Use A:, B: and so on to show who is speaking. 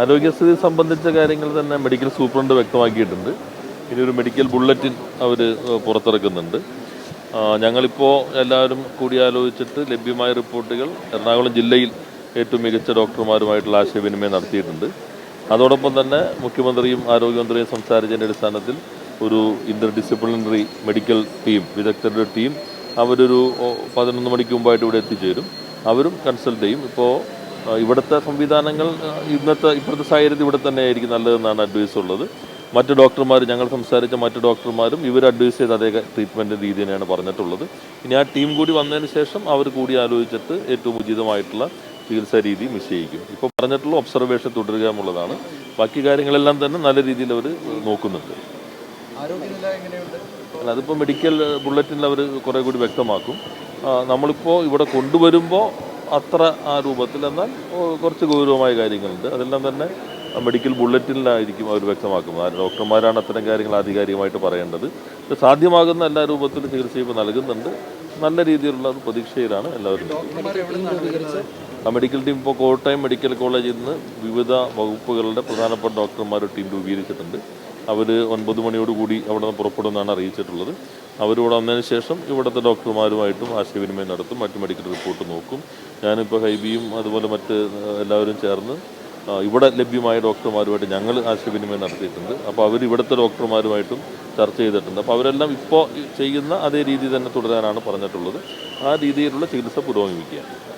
A: ആരോഗ്യസ്ഥിതി സംബന്ധിച്ച കാര്യങ്ങൾ തന്നെ മെഡിക്കൽ സൂപ്രണ്ട് വ്യക്തമാക്കിയിട്ടുണ്ട്. ഇനി ഒരു മെഡിക്കൽ ബുള്ളറ്റിൻ അവർ പുറത്തിറക്കുന്നുണ്ട്. ഞങ്ങളിപ്പോൾ എല്ലാവരും കൂടിയാലോചിച്ചിട്ട് ലഭ്യമായ റിപ്പോർട്ടുകൾ എറണാകുളം ജില്ലയിൽ ഏറ്റവും മികച്ച ഡോക്ടർമാരുമായിട്ടുള്ള ആശയവിനിമയം നടത്തിയിട്ടുണ്ട്. അതോടൊപ്പം തന്നെ മുഖ്യമന്ത്രിയും ആരോഗ്യമന്ത്രിയും സംസാരിച്ചതിന്റെ അടിസ്ഥാനത്തിൽ ഒരു ഇന്റർ ഡിസിപ്ലിനറി മെഡിക്കൽ ടീം വിദഗ്ധരുടെ ടീം അവരൊരു പതിനൊന്ന് മണിക്ക് മുമ്പായിട്ട് ഇവിടെ എത്തിച്ചേരും. അവരും കൺസൾട്ട് ചെയ്യും. ഇപ്പോൾ ഇവിടുത്തെ സംവിധാനങ്ങൾ ഇന്നത്തെ ഇപ്പോഴത്തെ സാഹചര്യത്തിൽ ഇവിടെ തന്നെ ആയിരിക്കും നല്ലതെന്നാണ് അഡ്വൈസ് ഉള്ളത്. മറ്റ് ഡോക്ടർമാർ ഞങ്ങൾ സംസാരിച്ച മറ്റ് ഡോക്ടർമാരും ഇവർ അഡ്വൈസ് ചെയ്ത അതേ ട്രീറ്റ്മെന്റ് രീതി തന്നെയാണ് പറഞ്ഞിട്ടുള്ളത്. ഇനി ആ ടീം കൂടി വന്നതിന് ശേഷം അവർ കൂടി ആലോചിച്ചിട്ട് ഏറ്റവും ഉചിതമായിട്ടുള്ള ചികിത്സാ രീതി നിശ്ചയിക്കും. ഇപ്പോൾ പറഞ്ഞിട്ടുള്ള ഒബ്സർവേഷൻ തുടരുക എന്നുള്ളതാണ്. ബാക്കി കാര്യങ്ങളെല്ലാം തന്നെ നല്ല രീതിയിൽ അവർ നോക്കുന്നുണ്ട്. അല്ല അതിപ്പോൾ മെഡിക്കൽ ബുള്ളറ്റിനിൽ അവർ കുറേ കൂടി വ്യക്തമാക്കും. നമ്മളിപ്പോൾ ഇവിടെ കൊണ്ടുവരുമ്പോൾ അത്ര ആ രൂപത്തിൽ. എന്നാൽ കുറച്ച് ഗൗരവമായ കാര്യങ്ങളുണ്ട്. അതെല്ലാം തന്നെ മെഡിക്കൽ ബുള്ളറ്റിനായിരിക്കും അവർ വ്യക്തമാക്കുന്നത്. ഡോക്ടർമാരാണ് അത്തരം കാര്യങ്ങൾ ആധികാരികമായിട്ട് പറയേണ്ടത്. ഇത് സാധ്യമാകുന്ന എല്ലാ രൂപത്തിലും ചികിത്സ ഇപ്പോൾ നൽകുന്നുണ്ട്. നല്ല രീതിയിലുള്ള ഒരു പ്രതീക്ഷയിലാണ് എല്ലാവരും. ആ മെഡിക്കൽ ടീം ഇപ്പോൾ കോട്ടയം മെഡിക്കൽ കോളേജിൽ നിന്ന് വിവിധ വകുപ്പുകളുടെ പ്രധാനപ്പെട്ട ഡോക്ടർമാരുടെ ടീം രൂപീകരിച്ചിട്ടുണ്ട്. അവർ ഒൻപത് മണിയോടുകൂടി അവിടെ നിന്ന് പുറപ്പെടുമെന്നാണ് അറിയിച്ചിട്ടുള്ളത്. അവരിവിടെ വന്നതിന് ശേഷം ഇവിടുത്തെ ഡോക്ടർമാരുമായിട്ടും ആശയവിനിമയം നടത്തും മറ്റ് മെഡിക്കൽ റിപ്പോർട്ട് നോക്കും. ഞാനിപ്പോൾ ഹൈബിയും അതുപോലെ മറ്റ് എല്ലാവരും ചേർന്ന് ഇവിടെ ലഭ്യമായ ഡോക്ടർമാരുമായിട്ട് ഞങ്ങൾ ആശയവിനിമയം നടത്തിയിട്ടുണ്ട്. അപ്പോൾ അവർ ഇവിടുത്തെ ഡോക്ടർമാരുമായിട്ടും ചർച്ച ചെയ്തിട്ടുണ്ട്. അപ്പോൾ അവരെല്ലാം ഇപ്പോൾ ചെയ്യുന്ന അതേ രീതി തന്നെ തുടരാനാണ് പറഞ്ഞിട്ടുള്ളത്. ആ രീതിയിലുള്ള ചികിത്സ പുരോഗമിക്കുക